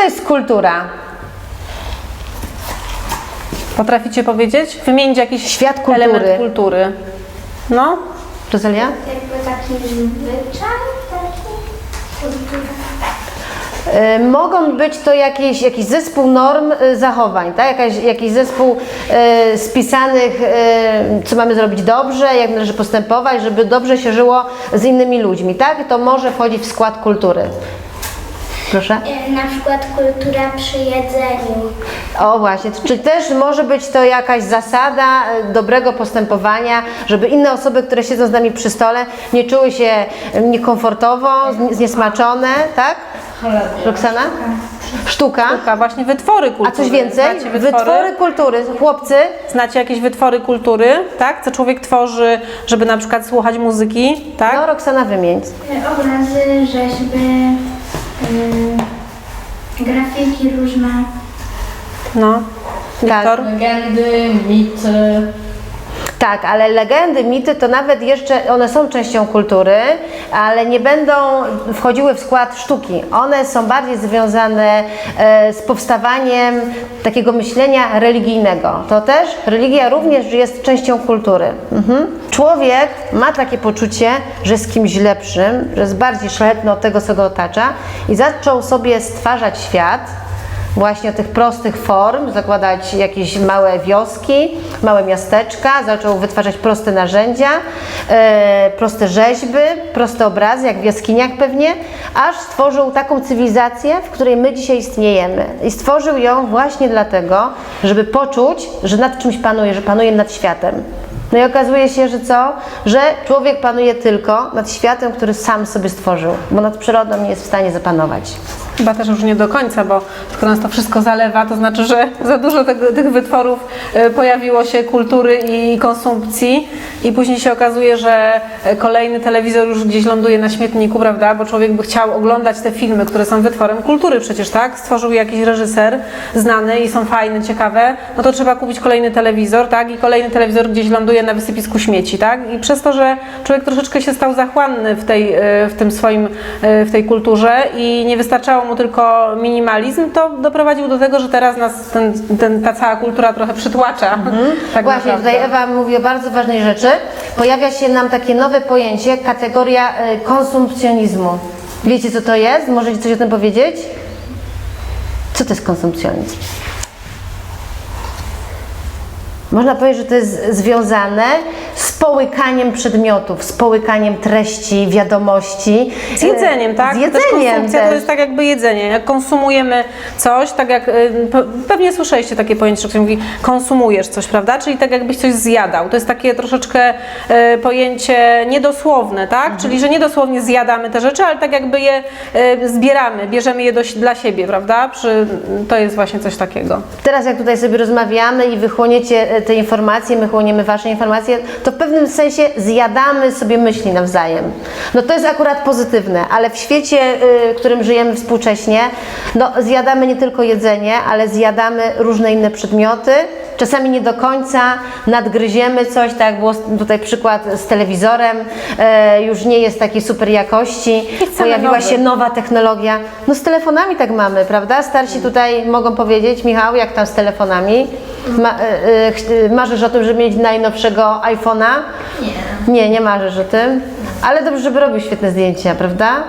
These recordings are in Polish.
to jest kultura? Potraficie powiedzieć? Wymienić jakiś Świat kultury. element kultury. No, Rosalia? Jakby taki zwyczaj, taki kultura. Y, Mogą być to jakiś, jakiś zespół norm y, zachowań, tak? Jakaś, jakiś zespół y, spisanych, y, co mamy zrobić dobrze, jak należy postępować, żeby dobrze się żyło z innymi ludźmi, tak? To może wchodzić w skład kultury. Proszę? E, Na przykład kultura przy jedzeniu. O właśnie, czyli też może być to jakaś zasada y, dobrego postępowania, żeby inne osoby, które siedzą z nami przy stole, nie czuły się niekomfortowo, zniesmaczone, tak? Roxana? Sztuka. Sztuka, właśnie wytwory kultury. A coś więcej? Znacie Wytwory kultury. Chłopcy, Znacie jakieś wytwory kultury, tak? Co człowiek tworzy, żeby na przykład słuchać muzyki, tak? no Roxana wymień. E, Obrazy, rzeźby, grafiki różne. No. Tak. Wiktor? Legendy, mity. Tak, ale legendy, mity to nawet jeszcze, one są częścią kultury, ale nie będą wchodziły w skład sztuki. One są bardziej związane e, z powstawaniem takiego myślenia religijnego. To też religia również jest częścią kultury. Mhm. Człowiek ma takie poczucie, że jest kimś lepszym, że jest bardziej szlachetny od tego, co go otacza i zaczął sobie stwarzać świat, właśnie tych prostych form, zakładać jakieś małe wioski, małe miasteczka, zaczął wytwarzać proste narzędzia, e, proste rzeźby, proste obrazy, jak w jaskiniach pewnie, aż stworzył taką cywilizację, w której my dzisiaj istniejemy. I stworzył ją właśnie dlatego, żeby poczuć, że nad czymś panuje, że panuje nad światem. No i okazuje się, że co? Że człowiek panuje tylko nad światem, który sam sobie stworzył, bo nad przyrodą nie jest w stanie zapanować. Chyba też już nie do końca, bo tylko nas to wszystko zalewa, to znaczy, że za dużo tego, tych wytworów e, pojawiło się kultury i konsumpcji i później się okazuje, że e, kolejny telewizor już gdzieś ląduje na śmietniku, prawda, bo człowiek by chciał oglądać te filmy, które są wytworem kultury przecież, tak? Stworzył jakiś reżyser znany i są fajne, ciekawe, no to trzeba kupić kolejny telewizor, tak? I kolejny telewizor gdzieś ląduje na wysypisku śmieci, tak? I przez to, że człowiek troszeczkę się stał zachłanny w tej, e, w tym swoim, w tej kulturze i nie wystarczało tylko minimalizm, to doprowadził do tego, że teraz nas ten, ten, ta cała kultura trochę przytłacza. Tak Właśnie, naprawdę. tutaj Ewa mówi o bardzo ważnej rzeczy. Pojawia się nam takie nowe pojęcie, kategoria e, konsumpcjonizmu. Wiecie, co to jest? Możecie coś o tym powiedzieć? Co to jest konsumpcjonizm? Można powiedzieć, że to jest związane z połykaniem przedmiotów, z połykaniem treści, wiadomości. Z jedzeniem, E, tak? Z jedzeniem konsumpcja to jest tak jakby jedzenie. Jak konsumujemy coś, tak jak y, pe- pewnie słyszeliście takie pojęcie, że ktoś mówi konsumujesz coś, prawda? Czyli tak jakbyś coś zjadał. To jest takie troszeczkę y, pojęcie niedosłowne, tak? Mhm. Czyli że niedosłownie zjadamy te rzeczy, ale tak jakby je y, zbieramy, bierzemy je do, dla siebie, prawda? Przy, to jest właśnie coś takiego. Teraz jak tutaj sobie rozmawiamy i wychłoniecie te informacje, my chłoniemy Wasze informacje, to w pewnym sensie zjadamy sobie myśli nawzajem. No to jest akurat pozytywne, ale w świecie, y, w którym żyjemy współcześnie, no zjadamy nie tylko jedzenie, ale zjadamy różne inne przedmioty, Czasami nie do końca nadgryziemy coś, tak jak było tutaj przykład z telewizorem, e, już nie jest takiej super jakości, pojawiła nowy. się nowa technologia. No z telefonami tak mamy, prawda? Starsi tutaj mogą powiedzieć, Michał, jak tam z telefonami? Ma, ch- marzysz o tym, żeby mieć najnowszego iPhone'a? Nie. Nie, nie marzysz o tym. Ale dobrze, żeby robił świetne zdjęcia, prawda?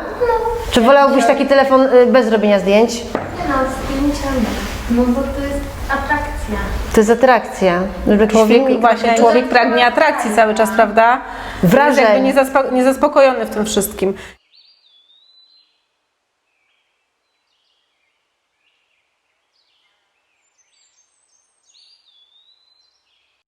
Czy wolałbyś taki telefon e, bez robienia zdjęć? No, zdjęcia. No bo to jest atrakcja. To jest atrakcja. Żeby jakiś Człowiek, filmik właśnie, człowiek pragnie atrakcji cały czas, prawda? Wrażeń. Jest jakby niezaspo- niezaspokojony w tym wszystkim.